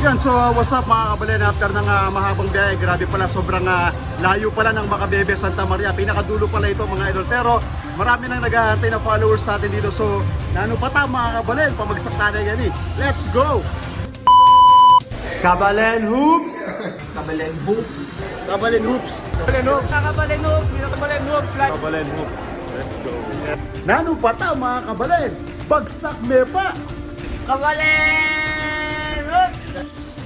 Yan, so uh, what's up mga kabalin after ng uh, mahabang biyahe, grabe pala sobrang uh, layo pala ng Makabebe Santa Maria. Pinakadulo pala ito mga idol. Pero marami nang naghahantay na followers sa atin dito. So nano pa ta mga kabalin, pamagsak tayo yan eh. Let's go! Kabalen Hoops! Kabalen Hoops. Kabalen Hoops! Kabalen Hoops! Kakabalen Hoops. Kakabalen Hoops. Kabalen Hoops. Let's go! Nano pa ta mga kabalin, bagsak me pa! Kabalen.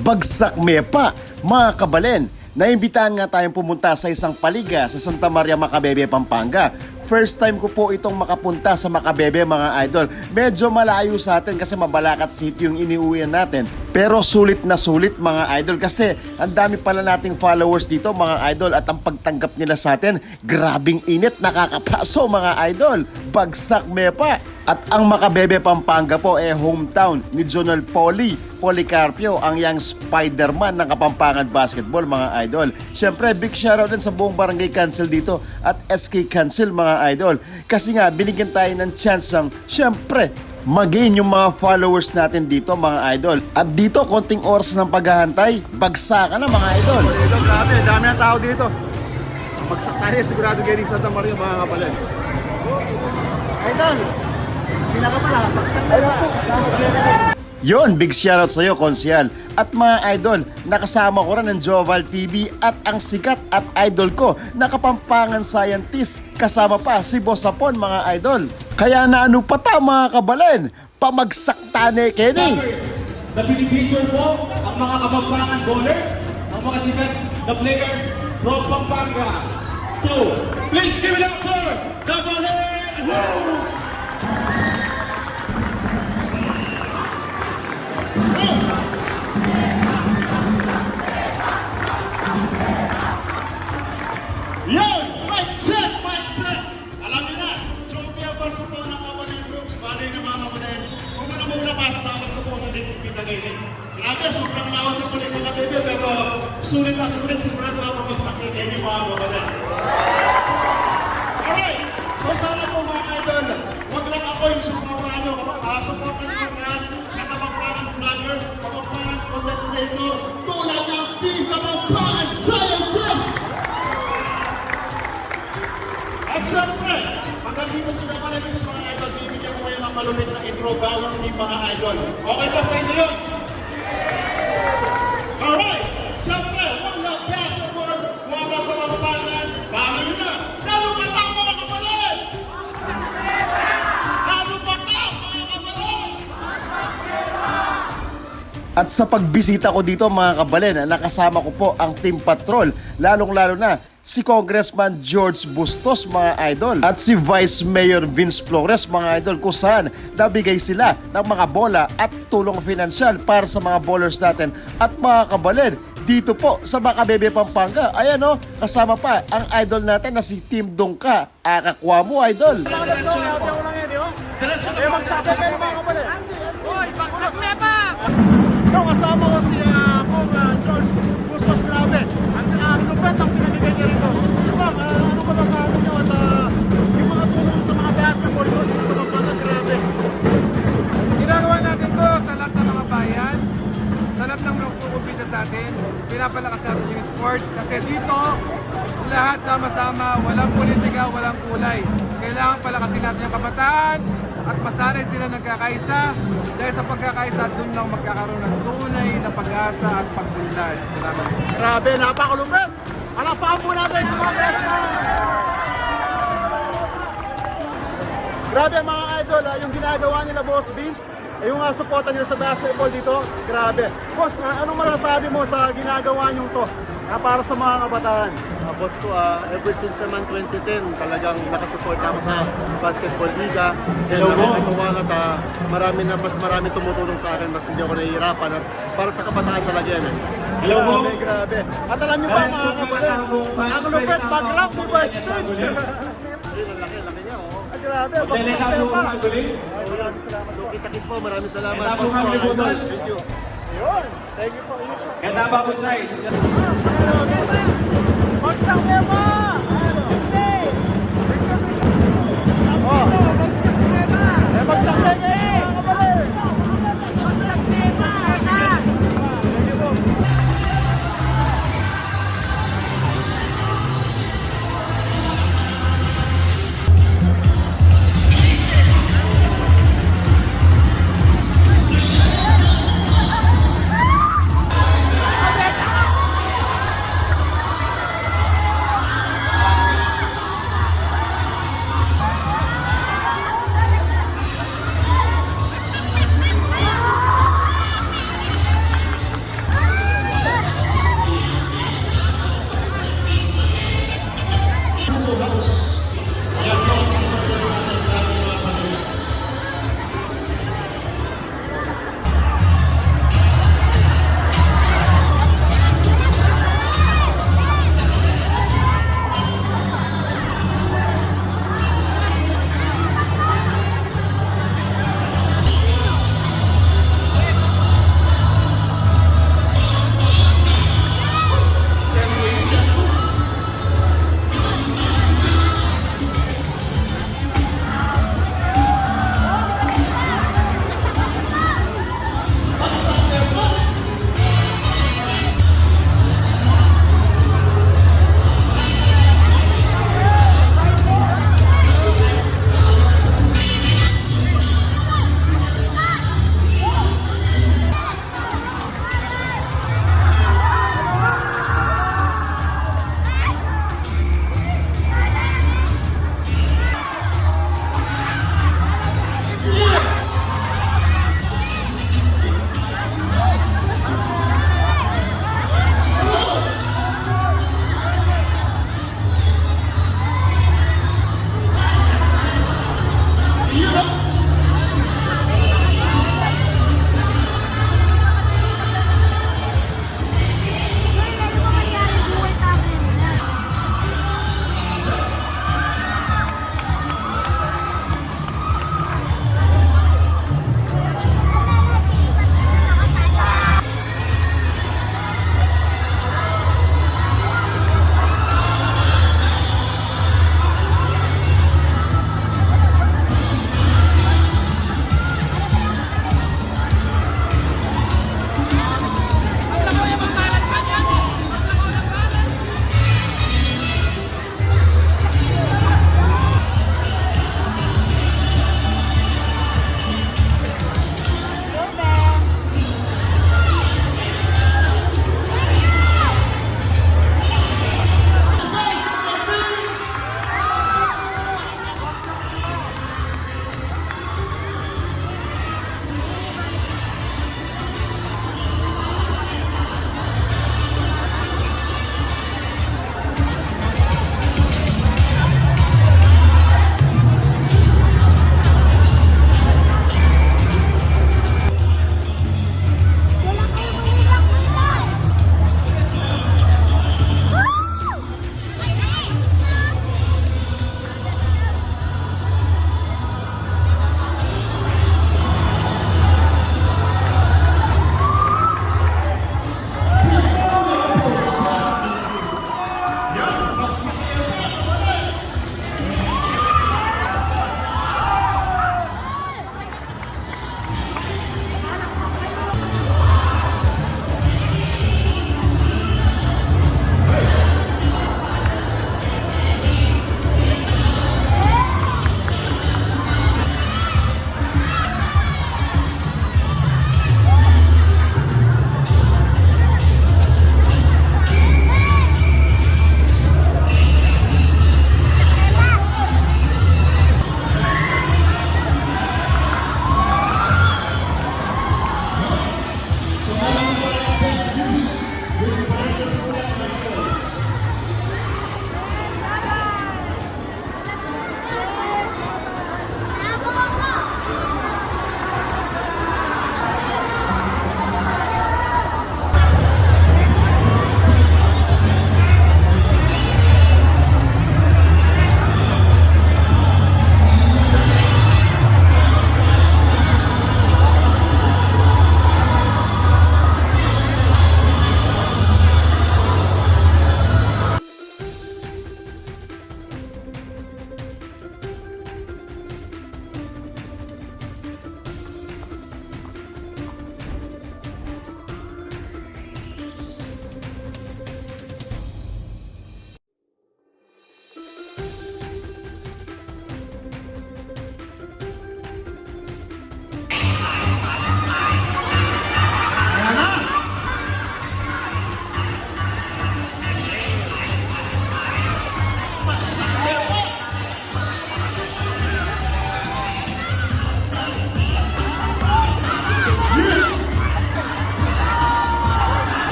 Bagsak Mepa, mga kabalen. Naimbitahan nga tayong pumunta sa isang paliga sa Santa Maria, Macabebe, Pampanga. First time ko po itong makapunta sa Macabebe mga idol. Medyo malayo sa atin kasi Mabalacat City yung iniuwian natin. Pero sulit na sulit mga idol kasi ang dami pala nating followers dito mga idol at ang pagtanggap nila sa atin, grabing init, nakakapaso mga idol. Bagsak Mepa. At ang Macabebe Pampanga po eh hometown ni Jonel Poli Policarpio, ang young Spider-Man ng Kapampangan Basketball mga idol. Siyempre, big shoutout din sa buong Barangay Council dito at SK Council mga idol. Kasi nga, binigyan tayo ng chance ng, siyempre, magain yung mga followers natin dito mga idol. At dito, konting oras ng paghahantay, bagsakan na mga idol. Dito, grabe, dami ang tao dito. Bagsak tayo, sigurado getting Santa Maria mga kabalin. Idol! Yon, big shoutout sa iyo, Konsyal. At mga idol, nakasama ko rin ng Joval TV at ang sikat at idol ko na kapampangan scientist. Kasama pa si Boss Apon, mga idol. Kaya na ano pa ta, mga kabalen? Pamagsak tane, Kenny. The pinipicture po ang mga kabampangan bowlers, ang mga sikat na players from Pampanga. So, please give it up for the Bowler Woo! At syempre, pagka dito sila yung mga idol, bibigyan ko kayo ng malupit na intro bawang ng mga idol. Okay ba sa inyo yun? Alright! Syempre, one of best one of pamampangan, bago nyo na, lalo pa tao mga kapatid! Lalo pa tao mga kapatid! At sa pagbisita ko dito mga kabalen, nakasama ko po ang Team Patrol, lalong-lalo na si Congressman George Bustos mga idol at si Vice Mayor Vince Flores mga idol kung saan nabigay sila ng mga bola at tulong pinansyal para sa mga bowlers natin at mga kabalen dito po sa Macabebe Pampanga. Ayan o, kasama pa ang idol natin na si Team Dongka. Akakwa mo idol. Kasama ko si George Bustos Grabe. Ang uh, lupet ang pinagigay lahat sama-sama, walang politika, walang kulay. Kailangan palakasin natin yung kabataan at masanay sila nagkakaisa dahil sa pagkakaisa doon lang magkakaroon ng tunay na pag-asa at pagbulan. Salamat. Grabe, napakalupit. Alapakan po natin sa mga Congressman. Grabe mga idol, ah, yung ginagawa nila Boss Vince, yung uh, supportan nila sa basketball dito, grabe. Boss, ah, anong masasabi mo sa ginagawa nyo to ah, para sa mga kabataan? Boss ko, uh, ever since naman 2010, talagang nakasupport ako sa Basketball Liga. And nakakatuwa at uh, marami na, mas marami tumutulong sa akin, mas hindi ako nahihirapan. At para sa kabataan talaga yan eh. Hello po! Grabe, grabe. At alam nyo ba mga kabataan, ang lupit, pag-rap mo ba stage? Ayun, ang laki, laki niya. Oh. Grabe, bagsak pa. Maraming salamat. Kita-kits po, maraming salamat. Thank you. Yun, thank you po. Ganda ba po side? Bagsak! Oh. Eh, sa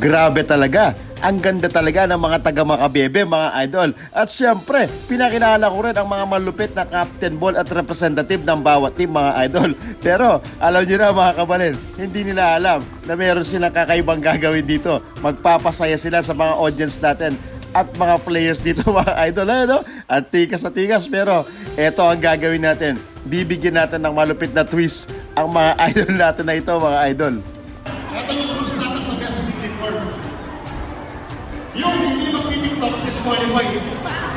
Grabe talaga. Ang ganda talaga ng mga taga Makabebe, mga idol. At syempre, pinakilala ko rin ang mga malupit na captain ball at representative ng bawat team, mga idol. Pero, alam nyo na mga kabalin, hindi nila alam na meron silang kakaibang gagawin dito. Magpapasaya sila sa mga audience natin at mga players dito, mga idol. Ano? Ang tikas sa tikas. Pero, eto ang gagawin natin. Bibigyan natin ng malupit na twist ang mga idol natin na ito, mga idol. Ito yung rules natin Yung hindi magtitiktok, disqualify. Okay. Okay.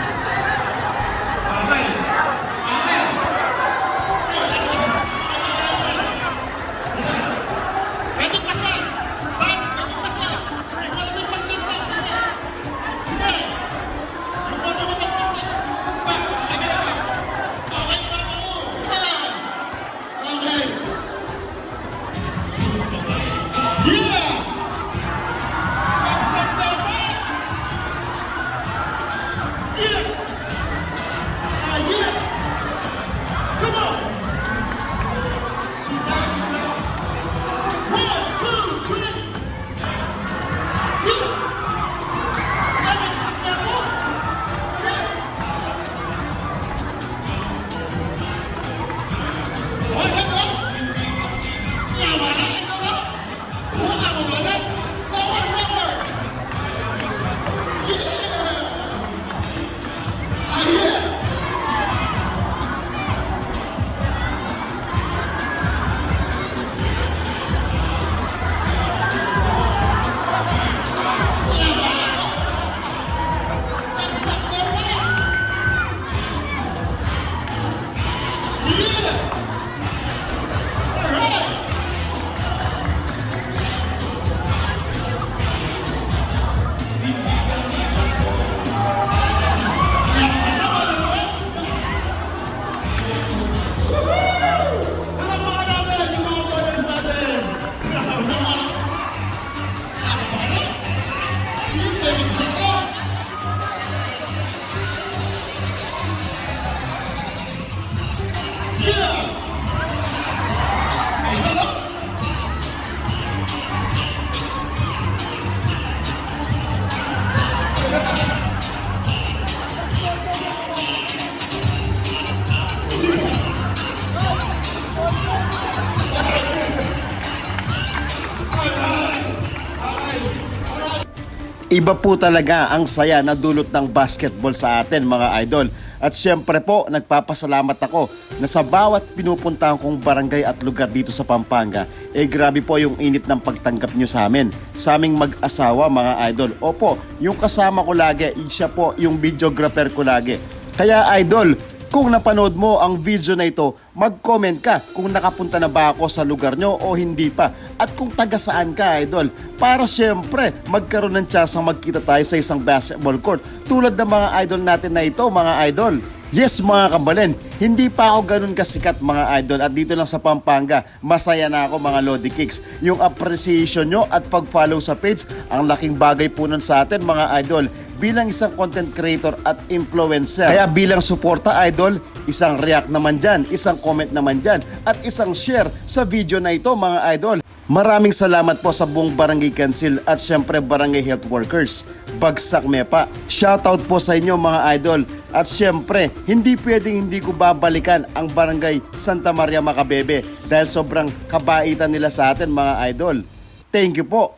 Iba po talaga ang saya na dulot ng basketball sa atin mga idol. At syempre po, nagpapasalamat ako na sa bawat pinupuntahan kong barangay at lugar dito sa Pampanga, eh grabe po yung init ng pagtanggap nyo sa amin. Sa aming mag-asawa mga idol. Opo, yung kasama ko lagi, siya po yung videographer ko lagi. Kaya idol, kung napanood mo ang video na ito, mag-comment ka kung nakapunta na ba ako sa lugar nyo o hindi pa. At kung taga saan ka, idol. Para syempre, magkaroon ng chance magkita tayo sa isang basketball court. Tulad ng mga idol natin na ito, mga idol. Yes mga kabalen, hindi pa ako ganun kasikat mga idol at dito lang sa Pampanga, masaya na ako mga Lodi Kicks. Yung appreciation nyo at pag-follow sa page, ang laking bagay po nun sa atin mga idol bilang isang content creator at influencer. Kaya bilang suporta idol, isang react naman dyan, isang comment naman dyan at isang share sa video na ito mga idol. Maraming salamat po sa buong Barangay Council at syempre Barangay Health Workers. Bagsak Mepa. Shoutout po sa inyo mga idol. At syempre, hindi pwedeng hindi ko babalikan ang Barangay Santa Maria Macabebe dahil sobrang kabaitan nila sa atin mga idol. Thank you po.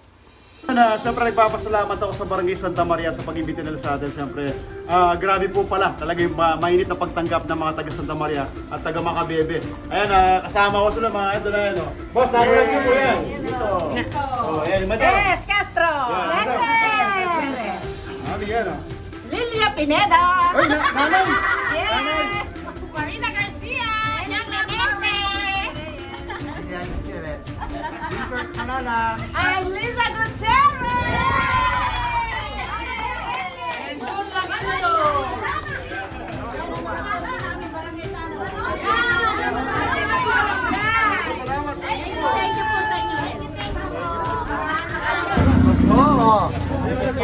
Na, siyempre nagpapasalamat ako sa Barangay Santa Maria sa pag-imbita nila sa atin. Siyempre, ah, grabe po pala. Talaga yung ma- mainit na pagtanggap ng mga taga Santa Maria at taga Macabebe. Ayan, ah, kasama ko sila mga idol na yan. Oh. Boss, ako lang yun po yan. Dito. Oh, ayan, madam. Yes, Castro! Yan, Yes! Ano yan, oh. Lilia Pineda! Ay, na- nanay! Yes! Marina Garcia! Yang Clemente! I'm Lisa Gutierrez!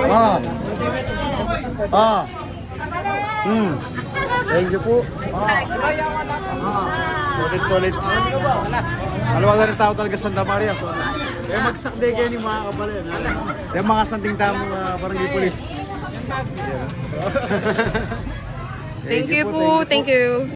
And Ah. Hmm. Thank you po. Solid, solid. Maluwag na rin tao talaga Santa Maria. So, eh, magsakde kayo ni mga kabalin. ha? Yung mga santing tamo uh, barangay police. Thank you po. Thank you.